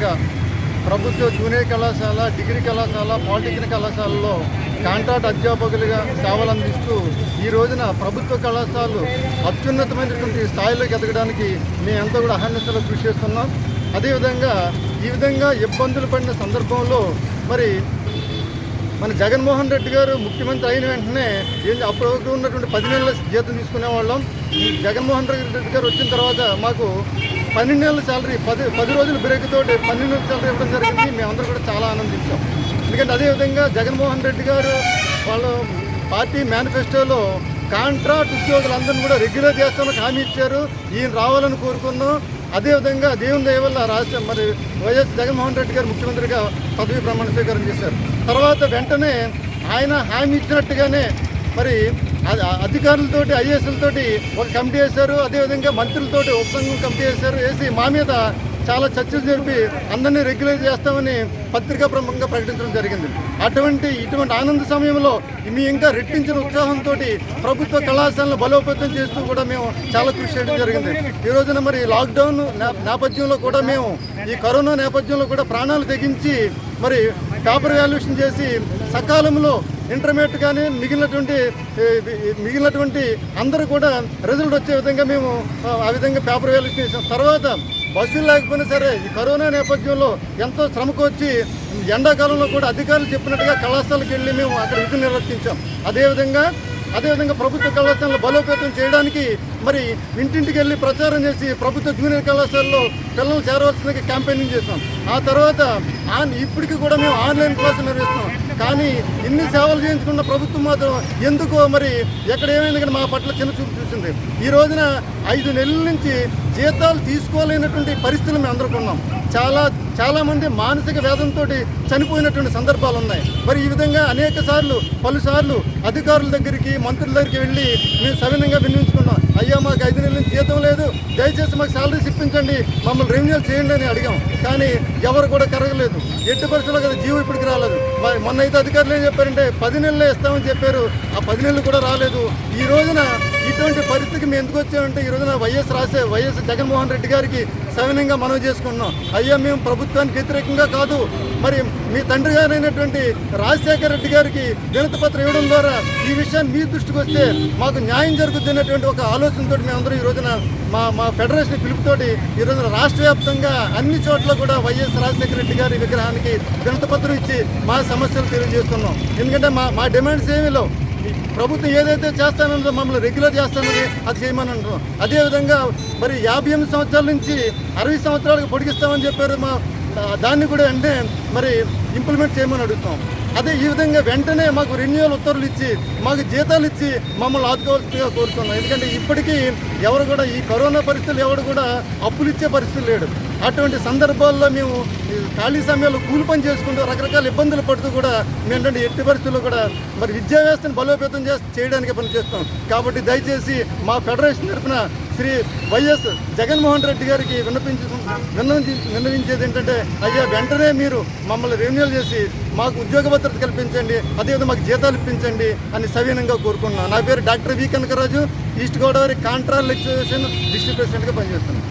కనుక ప్రభుత్వ జూనియర్ కళాశాల డిగ్రీ కళాశాల పాలిటెక్నిక్ కళాశాలలో కాంట్రాక్ట్ అధ్యాపకులుగా సేవలు అందిస్తూ ఈ రోజున ప్రభుత్వ కళాశాలలు అత్యున్నతమైనటువంటి స్థాయిలోకి ఎదగడానికి మేము ఎంతో కూడా అహర్నిశలో కృషి చేస్తున్నాం. అదేవిధంగా ఈ విధంగా ఇబ్బందులు పడిన సందర్భంలో మరి మన జగన్మోహన్ రెడ్డి గారు ముఖ్యమంత్రి అయిన వెంటనే ఏం అప్పుడు వరకు ఉన్నటువంటి పది నెలల జీతం తీసుకునే వాళ్ళం. జగన్మోహన్ రెడ్డి గారు వచ్చిన తర్వాత మాకు పన్నెండు నెలల శాలరీ పది పది రోజుల బ్రేక్ తోటి పన్నెండు నెలల శాలరీ ఇవ్వడం జరిగింది. మేమందరూ కూడా చాలా ఆనందించాం. ఎందుకంటే అదేవిధంగా జగన్మోహన్ రెడ్డి గారు వాళ్ళ పార్టీ మేనిఫెస్టోలో కాంట్రాక్ట్ ఉద్యోగులందరినీ కూడా రెగ్యులర్ చేస్తామని హామీ ఇచ్చారు. ఈయన రావాలని కోరుకున్నాం. అదేవిధంగా దేవుని దయ వల్ల రాష్ట్ర మరి వైఎస్ జగన్మోహన్ రెడ్డి గారు ముఖ్యమంత్రిగా పదవి ప్రమాణ స్వీకారం చేశారు. తర్వాత వెంటనే ఆయన హామీ ఇచ్చినట్టుగానే మరి అధికారులతో ఐఏఎస్లతో ఐఏఎస్లతోటి ఒక కమిటీ వేశారు అదేవిధంగా మంత్రులతోటి ఉపసంఘం కమిటీ వేశారు వేసి మా మీద చాలా చర్చలు జరిపి అందరినీ రెగ్యులర్ చేస్తామని పత్రికా ప్రముఖంగా ప్రకటించడం జరిగింది. అటువంటి ఇటువంటి ఆనంద సమయంలో మీ ఇంకా రెట్టించిన ఉత్సాహంతో ప్రభుత్వ కళాశాలను బలోపేతం చేస్తూ కూడా మేము చాలా కృషి చేయడం జరిగింది. ఈ రోజున మరి లాక్డౌన్ నేపథ్యంలో కూడా మేము ఈ కరోనా నేపథ్యంలో కూడా ప్రాణాలు తెగించి మరి పేపర్ వాల్యుయేషన్ చేసి సకాలంలో ఇంటర్మీడియట్ కానీ మిగిలినటువంటి మిగిలినటువంటి అందరూ కూడా రిజల్ట్ వచ్చే విధంగా మేము ఆ, విధంగా పేపర్ వేలు చేసాం తర్వాత బస్సులు లేకపోయినా సరే ఈ కరోనా నేపథ్యంలో ఎంతో శ్రమకు వచ్చి ఎండాకాలంలో కూడా అధికారులు చెప్పినట్టుగా కళాశాలకు వెళ్ళి మేము అక్కడ విధులు నిర్వర్తించాం. అదేవిధంగా అదేవిధంగా ప్రభుత్వ కళాశాలను బలోపేతం చేయడానికి మరి ఇంటింటికి వెళ్ళి ప్రచారం చేసి ప్రభుత్వ జూనియర్ కళాశాలలో పిల్లలు చేరవలసిన క్యాంపెయినింగ్ చేశాం. ఆ తర్వాత ఆన్ ఇప్పటికి కూడా మేము ఆన్లైన్ క్లాసులు నిర్వహిస్తున్నాం. కానీ ఇన్ని సేవలు చేయించుకున్న ప్రభుత్వం మాత్రం ఎందుకో మరి ఎక్కడ ఏమైంది కానీ మా పట్ల చిన్న చూపు చూసింది. ఈ రోజున ఐదు నెలల నుంచి జీతాలు తీసుకోలేనటువంటి పరిస్థితులు మేము అందరుకున్నాం చాలా చాలామంది మానసిక వేదంతో చనిపోయినటువంటి సందర్భాలు ఉన్నాయి. మరి ఈ విధంగా అనేక సార్లు పలుసార్లు అధికారుల దగ్గరికి మంత్రుల దగ్గరికి వెళ్ళి మేము సవినంగా వినియోగించుకున్నాం. అయ్యా మాకు ఐదు నెలల నుంచి జీతం లేదు. దయచేసి మాకు శాలరీ ఇప్పించండి. మమ్మల్ని రెన్యూల్ చేయండి అని అడిగాం. కానీ ఎవరు కూడా కరగలేదు. ఎట్టి పరిస్థితుల్లో కదా జీవో ఇప్పటికి రాలేదు. మొన్న అయితే అధికారులు ఏం చెప్పారంటే పది నెలలే ఇస్తామని చెప్పారు. ఆ పది నెలలు కూడా రాలేదు. ఈ రోజున ఇటువంటి పరిస్థితికి మేము ఎందుకు వచ్చామంటే ఈ రోజున వైఎస్ రాసే వైఎస్ జగన్మోహన్ రెడ్డి గారికి సవినంగా మనవి చేసుకున్నాం. అయ్యా మేము ప్రభుత్వానికి వ్యతిరేకంగా కాదు. మరి మీ తండ్రి గారైనటువంటి రాజశేఖర రెడ్డి గారికి వినతి పత్రం ఇవ్వడం ద్వారా ఈ విషయాన్ని మీ దృష్టికి వస్తే మాకు న్యాయం జరుగుతుంది అనేటువంటి ఒక ఆలోచనతో మేమందరం ఈ రోజున మా మా ఫెడరేషన్ పిలుపుతోటి ఈ రోజున రాష్ట్ర వ్యాప్తంగా అన్ని చోట్ల కూడా వైఎస్ రాజశేఖర రెడ్డి గారి విగ్రహానికి వినతి పత్రం ఇచ్చి మా సమస్యలు తెలియజేస్తున్నాం. ఎందుకంటే మా మా డిమాండ్స్ ఏమీ లేవు. ప్రభుత్వం ఏదైతే చేస్తానో మమ్మల్ని రెగ్యులర్ చేస్తానని అది చేయమని అంటున్నాం అదేవిధంగా మరి యాభై ఎనిమిది సంవత్సరాల నుంచి అరవై సంవత్సరాలకు పొడిగిస్తామని చెప్పారు మా దాన్ని కూడా అంటే మరి ఇంప్లిమెంట్ చేయమని అడుగుతాం. అదే ఈ విధంగా వెంటనే మాకు రెన్యువల్ ఉత్తర్వులు ఇచ్చి మాకు జీతాలు ఇచ్చి మమ్మల్ని ఆదుకోవాల్సిందిగా కోరుతున్నాం. ఎందుకంటే ఇప్పటికీ ఎవరు కూడా ఈ కరోనా పరిస్థితులు ఎవరు కూడా అప్పులు ఇచ్చే పరిస్థితి లేడు అటువంటి సందర్భాల్లో మేము ఖాళీ సమయాల్లో కూలి పని చేసుకుంటూ రకరకాల ఇబ్బందులు పడుతూ కూడా మేము ఎట్టి పరిస్థితుల్లో కూడా మరి విద్యా వ్యవస్థను బలోపేతం చేసి చేయడానికి పనిచేస్తాం కాబట్టి దయచేసి మా ఫెడరేషన్ తరఫున శ్రీ వైఎస్ జగన్మోహన్ రెడ్డి గారికి విన్నపించు విన్నవించి విన్నవించేది ఏంటంటే అయ్యా వెంటనే మీరు మమ్మల్ని రెన్యూల్ చేసి మాకు ఉద్యోగ భద్రత కల్పించండి అదేవిధంగా మాకు జీతాలు ఇప్పించండి అని సవీనంగా కోరుకున్నాను నా పేరు doctor V Kanakaraju East Godavari Contra లెక్చరేషన్ డిస్ట్రిక్ట్ ప్రెసిడెంట్గా పనిచేస్తున్నాను.